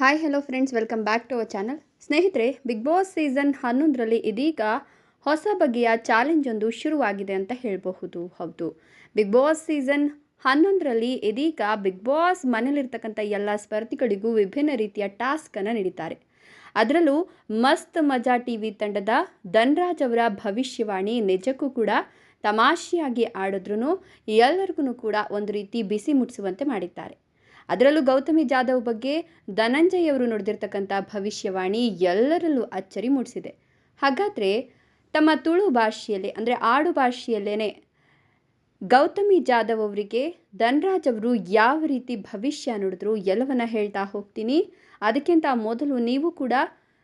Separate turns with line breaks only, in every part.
Hi hello friends welcome back to our channel ಸ್ನೇಹಿತರೆ big boss season ಹನ್ನೊಂದರಲ್ಲಿ ಇದೀಗ ಹೊಸ ಬಗೆಯ ಚಾಲೆಂಜ್ ಒಂದು ಶುರುವಾಗಿದೆ ಅಂತ ಹೇಳಬಹುದು, ಹೌದು. ಬಿಗ್ ಬಾಸ್ ಸೀಸನ್ ಹನ್ನೊಂದರಲ್ಲಿ ಇದೀಗ ಬಿಗ್ ಬಾಸ್ ಮನೇಲಿರ್ತಕ್ಕಂಥ ಎಲ್ಲ ಸ್ಪರ್ಧಿಗಳಿಗೂ ವಿಭಿನ್ನ ರೀತಿಯ ಟಾಸ್ಕನ್ನು ನೀಡಿದ್ದಾರೆ. ಅದರಲ್ಲೂ ಮಸ್ತ್ ಮಜಾ ಟಿ ವಿ ತಂಡದ ಧನ್ರಾಜ್ ಅವರ ಭವಿಷ್ಯವಾಣಿ ನಿಜಕ್ಕೂ ಕೂಡ ತಮಾಷೆಯಾಗಿ ಆಡಿದ್ರೂ ಎಲ್ಲರಿಗೂ ಕೂಡ ಒಂದು ರೀತಿ ಬಿಸಿ ಮುಟ್ಟಿಸುವಂತೆ ಮಾಡಿದ್ದಾರೆ. ಅದರಲ್ಲೂ ಗೌತಮಿ ಜಾಧವ್ ಬಗ್ಗೆ ಧನಂಜಯ್ ಅವರು ನುಡಿದಿರ್ತಕ್ಕಂಥ ಭವಿಷ್ಯವಾಣಿ ಎಲ್ಲರಲ್ಲೂ ಅಚ್ಚರಿ ಮೂಡಿಸಿದೆ. ಹಾಗಾದರೆ ತಮ್ಮ ತುಳು ಭಾಷೆಯಲ್ಲೇ, ಅಂದರೆ ಆಡು ಭಾಷೆಯಲ್ಲೇ ಗೌತಮಿ ಜಾಧವ್ ಅವರಿಗೆ ಧನ್ರಾಜ್ ಅವರು ಯಾವ ರೀತಿ ಭವಿಷ್ಯ ನುಡಿದ್ರು ಎಲ್ಲವನ್ನ ಹೇಳ್ತಾ ಹೋಗ್ತೀನಿ. ಅದಕ್ಕಿಂತ ಮೊದಲು ನೀವು ಕೂಡ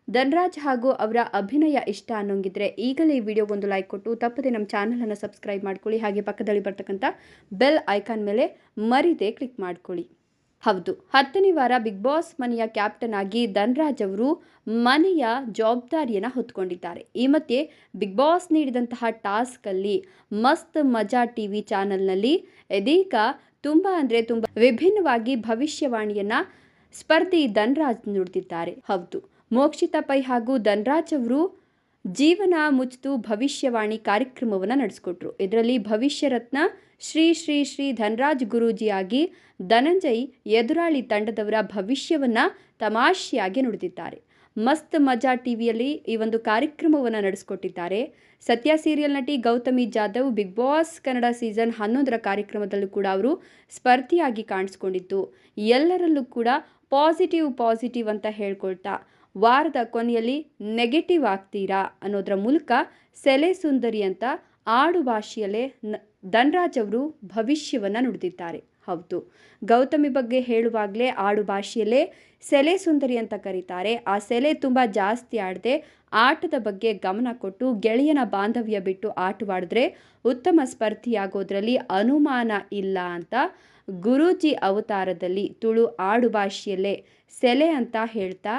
ಧನ್ರಾಜ್ ಹಾಗೂ ಅವರ ಅಭಿನಯ ಇಷ್ಟ ಅನ್ನೋಂಗಿದ್ರೆ ಈಗಲೇ ಈ ವಿಡಿಯೋಗೊಂದು ಲೈಕ್ ಕೊಟ್ಟು, ತಪ್ಪದೆ ನಮ್ಮ ಚಾನಲನ್ನು ಸಬ್ಸ್ಕ್ರೈಬ್ ಮಾಡ್ಕೊಳ್ಳಿ. ಹಾಗೆ ಪಕ್ಕದಲ್ಲಿ ಬರ್ತಕ್ಕಂಥ ಬೆಲ್ ಐಕಾನ್ ಮೇಲೆ ಮರಿದೇ ಕ್ಲಿಕ್ ಮಾಡ್ಕೊಳ್ಳಿ. ಹೌದು. ಹತ್ತನೇ ವಾರ ಬಿಗ್ ಬಾಸ್ ಮನೆಯ ಕ್ಯಾಪ್ಟನ್ ಆಗಿ ಧನ್ರಾಜ್ ಅವರು ಮನೆಯ ಜವಾಬ್ದಾರಿಯನ್ನು ಹೊತ್ಕೊಂಡಿದ್ದಾರೆ. ಈ ಮಧ್ಯೆ ಬಿಗ್ ಬಾಸ್ ನೀಡಿದಂತಹ ಟಾಸ್ಕಲ್ಲಿ ಮಸ್ತ್ ಮಜಾ ಟಿ ವಿ ಚಾನಲ್ನಲ್ಲಿ ಇದೀಗ ತುಂಬ ಅಂದರೆ ತುಂಬ ವಿಭಿನ್ನವಾಗಿ ಭವಿಷ್ಯವಾಣಿಯನ್ನು ಸ್ಪರ್ಧಿ ಧನ್ರಾಜ್ ನುಡಿದಿದ್ದಾರೆ ಹೌದು. ಮೋಕ್ಷಿತಾ ಪೈ ಹಾಗೂ ಧನ್ರಾಜ್ ಅವರು ಜೀವನ ಮುಚ್ಚಿತು, ಭವಿಷ್ಯವಾಣಿ ಕಾರ್ಯಕ್ರಮವನ್ನು ನಡೆಸಿಕೊಟ್ರು. ಇದರಲ್ಲಿ ಭವಿಷ್ಯ ರತ್ನ ಶ್ರೀ ಶ್ರೀ ಶ್ರೀ ಧನರಾಜ್ ಗುರೂಜಿಯಾಗಿ ಧನಂಜಯ್ ಎದುರಾಳಿ ತಂಡದವರ ಭವಿಷ್ಯವನ್ನು ತಮಾಷೆಯಾಗಿ ನುಡಿದಿದ್ದಾರೆ. ಮಸ್ತ್ ಮಜಾ ಟಿವಿಯಲ್ಲಿ ಈ ಒಂದು ಕಾರ್ಯಕ್ರಮವನ್ನು ನಡೆಸಿಕೊಟ್ಟಿದ್ದಾರೆ. ಸತ್ಯ ಸೀರಿಯಲ್ ನಟಿ Gautami Jadhav, big boss Kannada season ಹನ್ನೊಂದರ ಕಾರ್ಯಕ್ರಮದಲ್ಲೂ ಕೂಡ ಅವರು ಸ್ಪರ್ಧಿಯಾಗಿ ಕಾಣಿಸ್ಕೊಂಡಿದ್ದು, ಎಲ್ಲರಲ್ಲೂ ಕೂಡ ಪಾಸಿಟಿವ್ ಪಾಸಿಟಿವ್ ಅಂತ ಹೇಳ್ಕೊಳ್ತಾ ವಾರದ ಕೊನೆಯಲ್ಲಿ ನೆಗೆಟಿವ್ ಆಗ್ತೀರಾ ಅನ್ನೋದರ ಮೂಲಕ ಸೆಲೆ ಸುಂದರಿ ಅಂತ ಆಡು ಭಾಷೆಯಲ್ಲೇ ನ, ಧನ್ರಾಜ್ ಅವರು ಭವಿಷ್ಯವನ್ನು ನುಡಿದಿದ್ದಾರೆ. ಹೌದು. ಗೌತಮಿ ಬಗ್ಗೆ ಹೇಳುವಾಗಲೇ ಆಡು ಭಾಷೆಯಲ್ಲೇ ಸೆಲೆ ಸುಂದರಿ ಅಂತ ಕರೀತಾರೆ. ಆ ಸೆಲೆ ತುಂಬ ಜಾಸ್ತಿ ಆಡದೆ ಆಟದ ಬಗ್ಗೆ ಗಮನ ಕೊಟ್ಟು ಗೆಳೆಯನ ಬಾಂಧವ್ಯ ಬಿಟ್ಟು ಆಟವಾಡಿದ್ರೆ ಉತ್ತಮ ಸ್ಪರ್ಧಿಯಾಗೋದ್ರಲ್ಲಿ ಅನುಮಾನ ಇಲ್ಲ ಅಂತ ಗುರೂಜಿ ಅವತಾರದಲ್ಲಿ ತುಳು ಆಡು ಭಾಷೆಯಲ್ಲೇ ಸೆಲೆ ಅಂತ ಹೇಳ್ತಾ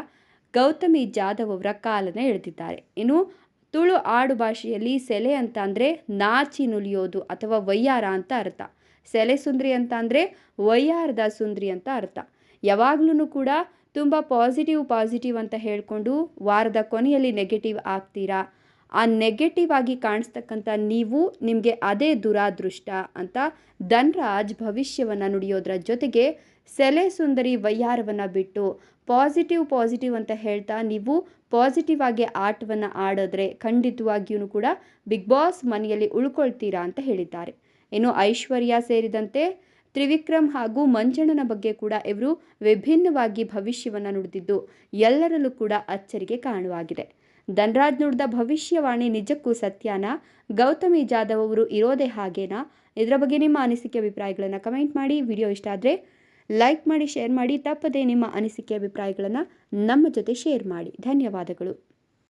ಗೌತಮಿ ಜಾಧವ್ ಅವರ ಕಾಲನ್ನು ಎಳೆದಿದ್ದಾರೆ. ಇನ್ನು ತುಳು ಆಡು ಭಾಷೆಯಲ್ಲಿ ಸೆಲೆ ಅಂತ ಅಂದರೆ ನಾಚಿ ನುಲಿಯೋದು ಅಥವಾ ವಯ್ಯಾರ ಅಂತ ಅರ್ಥ. ಸೆಲೆ ಸುಂದ್ರಿ ಅಂತ ಅಂದರೆ ವಯ್ಯಾರದ ಸುಂದ್ರಿ ಅಂತ ಅರ್ಥ. ಯಾವಾಗ್ಲೂ ಕೂಡ ತುಂಬ ಪಾಸಿಟಿವ್ ಪಾಸಿಟಿವ್ ಅಂತ ಹೇಳಿಕೊಂಡು ವಾರದ ಕೊನೆಯಲ್ಲಿ ನೆಗೆಟಿವ್ ಆಗ್ತೀರಾ? ಆ ನೆಗೆಟಿವ್ ಆಗಿ ಕಾಣಿಸ್ತಕ್ಕಂಥ ನೀವು ನಿಮಗೆ ಅದೇ ದುರಾದೃಷ್ಟ ಅಂತ ಧನ್ರಾಜ್ ಭವಿಷ್ಯವನ್ನು ನುಡಿಯೋದ್ರ ಜೊತೆಗೆ ಸೆಲೆ ಸುಂದರಿ ವಯ್ಯಾರವನ್ನು ಬಿಟ್ಟು ಪಾಸಿಟಿವ್ ಪಾಸಿಟಿವ್ ಅಂತ ಹೇಳ್ತಾ ನೀವು ಪಾಸಿಟಿವ್ ಆಗಿ ಆಟವನ್ನು ಆಡಿದ್ರೆ ಖಂಡಿತವಾಗಿಯೂ ಕೂಡ ಬಿಗ್ ಬಾಸ್ ಮನೆಯಲ್ಲಿ ಉಳ್ಕೊಳ್ತೀರಾ ಅಂತ ಹೇಳಿದ್ದಾರೆ. ಇನ್ನು ಐಶ್ವರ್ಯ ಸೇರಿದಂತೆ ತ್ರಿವಿಕ್ರಮ್ ಹಾಗೂ ಮಂಜಣ್ಣನ ಬಗ್ಗೆ ಕೂಡ ಇವರು ವಿಭಿನ್ನವಾಗಿ ಭವಿಷ್ಯವನ್ನು ನುಡಿದಿದ್ದು ಎಲ್ಲರಲ್ಲೂ ಕೂಡ ಅಚ್ಚರಿಗೆ ಕಾರಣವಾಗಿದೆ. ಧನ್ರಾಜ್ ನುಡಿದ ಭವಿಷ್ಯವಾಣಿ ನಿಜಕ್ಕೂ ಸತ್ಯಾನ, ಗೌತಮಿ ಜಾಧವ್ ಅವರು ಇರೋದೇ ಹಾಗೇನಾ? ಇದರ ಬಗ್ಗೆ ನಿಮ್ಮ ಅನಿಸಿಕೆ, ಅಭಿಪ್ರಾಯಗಳನ್ನು ಕಮೆಂಟ್ ಮಾಡಿ. ವಿಡಿಯೋ ಇಷ್ಟ ಆದರೆ ಲೈಕ್ ಮಾಡಿ ಶೇರ್ ಮಾಡಿ ತಪ್ಪದೇ ನಿಮ್ಮ ಅನಿಸಿಕೆ ಅಭಿಪ್ರಾಯಗಳನ್ನು ನಮ್ಮ ಜೊತೆ ಶೇರ್ ಮಾಡಿ. ಧನ್ಯವಾದಗಳು.